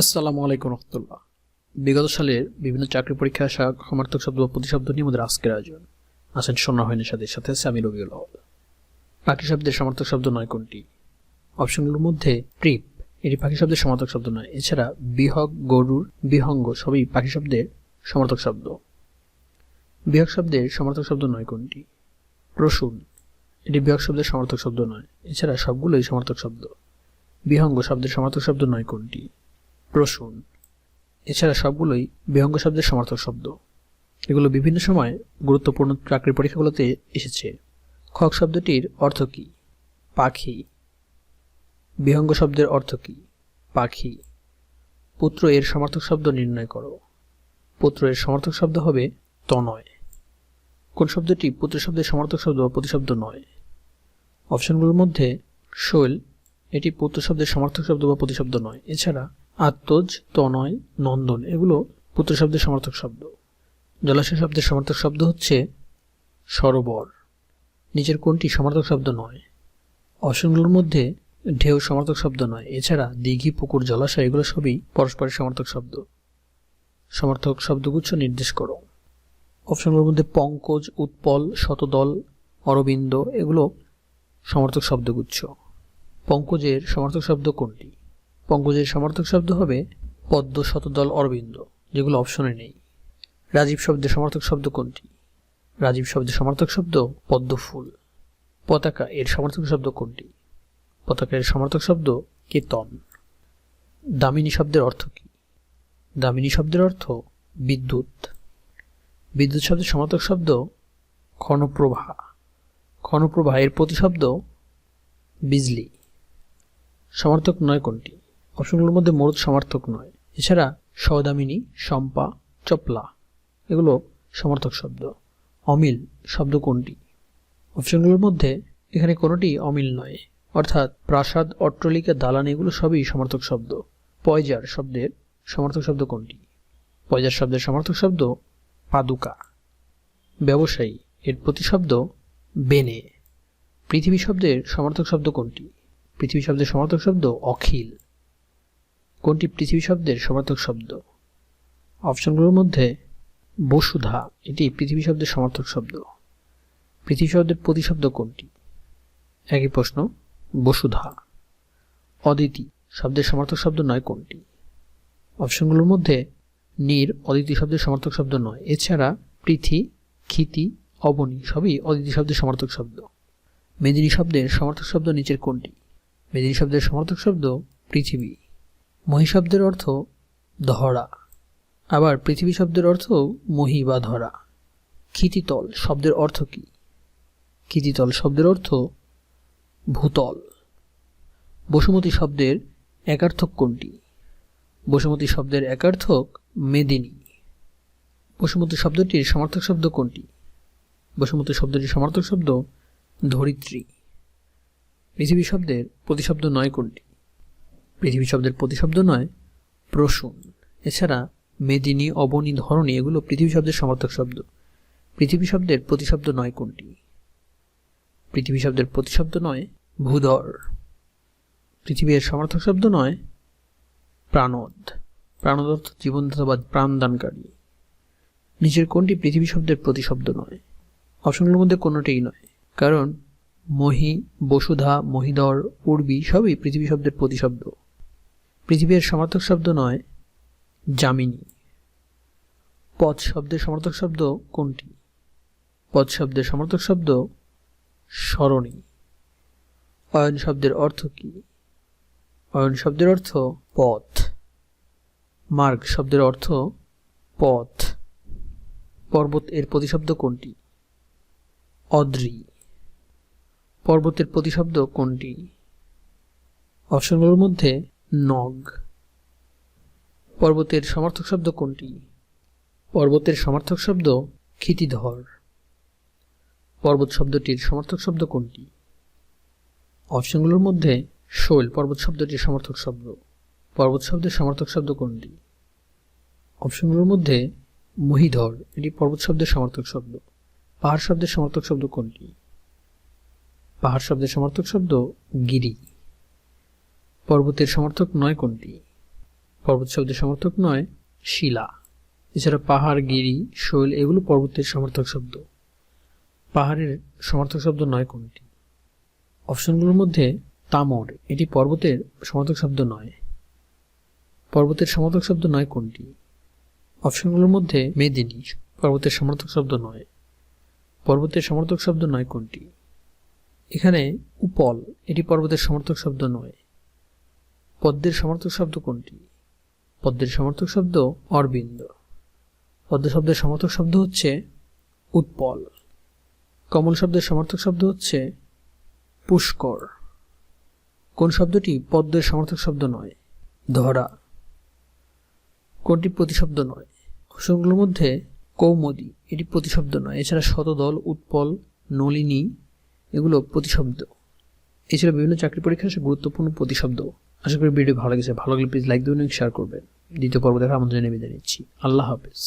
আসসালামু আলাইকুম রহমতুল্লাহ। বিগত সালের বিভিন্ন চাকরি পরীক্ষায় আসা সমার্থক শব্দ বা প্রতিশব্দ নিয়ে আমাদের আজকের আয়োজন। আছেন সোনা হয়নি সাথে সাথে আছে আমি রবিউল আউয়াল। পাখি শব্দের সমার্থক শব্দ নয় কোনটি? অপশনগুলোর মধ্যে ট্রিপ এটি পাখি শব্দের সমার্থক শব্দ নয়। এছাড়া বিহগ গরুর, বিহঙ্গ সবই পাখি শব্দের সমার্থক শব্দ। বিহগ শব্দের সমার্থক শব্দ নয় কোনটি? রসুন, এটি বিহগ শব্দের সমার্থক শব্দ নয়। এছাড়া সবগুলোই সমার্থক শব্দ। বিহঙ্গ শব্দের সমার্থক শব্দ নয় কোনটি? প্রসূন এছাড়া সবগুলোই বিহঙ্গ শব্দের সমার্থক শব্দ। এগুলো বিভিন্ন সময় গুরুত্বপূর্ণ চাকরির পরীক্ষাগুলোতে এসেছে। খক শব্দটির অর্থ কী? পাখি। বিহঙ্গ শব্দের অর্থ কী? পাখি। পুত্র এর সমার্থক শব্দ নির্ণয় করো। পুত্র এর সমার্থক শব্দ হবে তনয়। কোন শব্দটি পুত্র শব্দের সমার্থক শব্দ বা প্রতিশব্দ নয়? অপশনগুলোর মধ্যে শৈল, এটি পুত্র শব্দের সমার্থক শব্দ বা প্রতিশব্দ নয়। এছাড়া আত্মজ, তনয়, নন্দন এগুলো পুত্র শব্দের সমার্থক শব্দ। জলাশয় শব্দের সমার্থক শব্দ হচ্ছে সরোবর। নিচের কোনটি সমার্থক শব্দ নয়। অপশনগুলোর মধ্যে ঢেউ সমার্থক শব্দ নয়। এছাড়া দীঘি, পুকুর, জলাশয় এগুলো সবই পরস্পরের সমার্থক শব্দ। সমার্থক শব্দগুচ্ছ নির্দেশ করো। অপশনগুলোর মধ্যে পঙ্কজ, উৎপল, শতদল, অরবিন্দ এগুলো সমার্থক শব্দগুচ্ছ। পঙ্কজের সমার্থক শব্দ কোনটি? পঙ্কজের সমার্থক শব্দ হবে পদ্ম শতদল অরবিন্দ, যেগুলো অপশনে নেই। রাজীব শব্দের সমার্থক শব্দ কোনটি? রাজীব শব্দের সমার্থক শব্দ পদ্ম ফুল পতাকা এর সমার্থক শব্দ কোনটি? পতাকা এর সমার্থক শব্দ কেতন। দামিনী শব্দের অর্থ কী? দামিনী শব্দের অর্থ বিদ্যুৎ। বিদ্যুৎ শব্দের সমার্থক শব্দ ক্ষণপ্রভা ক্ষণপ্রভা এর প্রতিশব্দ বিজলি। সমার্থক নয় কোনটি? অপশনগুলোর মধ্যে মরুদ সমার্থক নয়। এছাড়া সদামিনী শম্পা, চপলা, এগুলো সমার্থক শব্দ। অমিল শব্দ কোনটি? অপশনগুলোর মধ্যে এখানে কোনোটি অমিল নয়। অর্থাৎ প্রাসাদ, অট্টলিকা, দালান, এগুলো সবই সমার্থক শব্দ। পয়জার শব্দের সমার্থক শব্দ কোনটি? পয়জার শব্দের সমার্থক শব্দ পাদুকা। ব্যবসায়ী, এর প্রতিশব্দ বেনে। পৃথিবী শব্দের সমার্থক শব্দ কোনটি? পৃথিবী শব্দের সমার্থক শব্দ অখিল। কোনটি পৃথিবী শব্দের সমার্থক শব্দ? অপশনগুলোর মধ্যে বসুধা, এটি পৃথিবী শব্দের সমার্থক শব্দ। পৃথিবী শব্দের প্রতিশব্দ কোনটি? একই প্রশ্ন, বসুধা। অদিতি শব্দের সমার্থক শব্দ নয় কোনটি? অপশনগুলোর মধ্যে নীর অদিতি শব্দের সমার্থক শব্দ নয়। এছাড়া পৃথি, ক্ষিতি, অবনী সবই অদিতি শব্দের সমার্থক শব্দ। মেদিনী শব্দের সমার্থক শব্দ নিচের কোনটি? মেদিনী শব্দের সমার্থক শব্দ পৃথিবী। মহি শব্দের অর্থ ধরা। আবার পৃথিবী শব্দের অর্থ মহি বা ধরা। ক্ষিতিতল শব্দের অর্থ কী? ক্ষিতিতল শব্দের অর্থ ভূতল। বসুমতী শব্দের একার্থক কোনটি? বসুমতী শব্দের একার্থক মেদিনী। বসুমতী শব্দটির সমার্থক শব্দ কোনটি? বসুমতী শব্দটির সমার্থক শব্দ ধরিত্রী। পৃথিবী শব্দের প্রতিশব্দ নয় কোনটি? পৃথিবী শব্দের প্রতিশব্দ নয়, প্রসূন। এছাড়া মেদিনী, অবনী, ধরণী এগুলো পৃথিবী শব্দের সমর্থক শব্দ। পৃথিবী শব্দের প্রতিশব্দ নয় কোনটি? পৃথিবী শব্দের প্রতিশব্দ নয় ভূধর। পৃথিবীর সমর্থক শব্দ নয় প্রাণদ। প্রাণদ অর্থ জীবনদাতা বা প্রাণদানকারী। নিচের কোনটি পৃথিবী শব্দের প্রতিশব্দ নয়? অপশনগুলোর মধ্যে কোনোটিই নয়। কারণ মহি, বসুধা, মহিধর, উর্বি সবই পৃথিবী শব্দের প্রতিশব্দ। পৃথিবীর সমার্থক শব্দ নয়, যামিনী। পথ শব্দের সমর্থক শব্দ কোনটি? পথ শব্দের সমর্থক শব্দ স্মরণী। অয়ন শব্দের অর্থ কি? অয়ন শব্দের অর্থ পথ। মার্গ শব্দের অর্থ পথ। পর্বত এর প্রতিশব্দ কোনটি? অদ্রি। পর্বতের প্রতিশব্দ কোনটি? অপশনগুলোর মধ্যে নগ। পর্বতের সমর্থক শব্দ কোনটি? পর্বতের সমর্থক শব্দ ক্ষিতিধর। পর্বত শব্দটির সমর্থক শব্দ কোনটি? অপশনগুলোর মধ্যে শৈল পর্বত শব্দটির সমর্থক শব্দ। পর্বত শব্দের সমর্থক শব্দ কোনটি? অপশনগুলোর মধ্যে মহিধর, এটি পর্বত শব্দের সমর্থক শব্দ। পাহাড় শব্দের সমর্থক শব্দ কোনটি? পাহাড় শব্দের সমর্থক শব্দ গিরি। পর্বতের সমর্থক নয় কোনটি? পর্বত শব্দের সমর্থক নয়, শিলা। এছাড়া পাহাড়, গিরি, শৈল এগুলো পর্বতের সমর্থক শব্দ। পাহাড়ের সমর্থক শব্দ নয় কোনটি? অপশনগুলোর মধ্যে তামর, এটি পর্বতের সমর্থক শব্দ নয়। পর্বতের সমর্থক শব্দ নয় কোনটি? অপশনগুলোর মধ্যে মেদিনী, পর্বতের সমর্থক শব্দ নয়। পর্বতের সমর্থক শব্দ নয় কোনটি? এখানে উপল, এটি পর্বতের সমর্থক শব্দ নয়। পদ্মের সমর্থক শব্দ কোনটি? পদ্মের সমর্থক শব্দ অরবিন্দ। পদ্ম শব্দের সমর্থক শব্দ হচ্ছে উৎপল। কমল শব্দের সমর্থক শব্দ হচ্ছে পুষ্কর। কোন শব্দটি পদ্মের সমর্থক শব্দ নয়? ধরা। কোনটি প্রতিশব্দ নয়? অপশনগুলোর মধ্যে কৌমদি, এটি প্রতিশব্দ নয়। এছাড়া শতদল, উৎপল, নলিনী, এগুলো প্রতিশব্দ। এছাড়া বিভিন্ন চাকরি পরীক্ষায় আসে গুরুত্বপূর্ণ প্রতিশব্দ। আশা করি ভিডিও ভালো লেগেছে। ভালো লাগলে প্লিজ লাইক দেবেন শেয়ার করবেন। দ্বিতীয় পর্ব দেখা আমাদের জানিয়ে নিচ্ছি। আল্লাহ হাফেজ।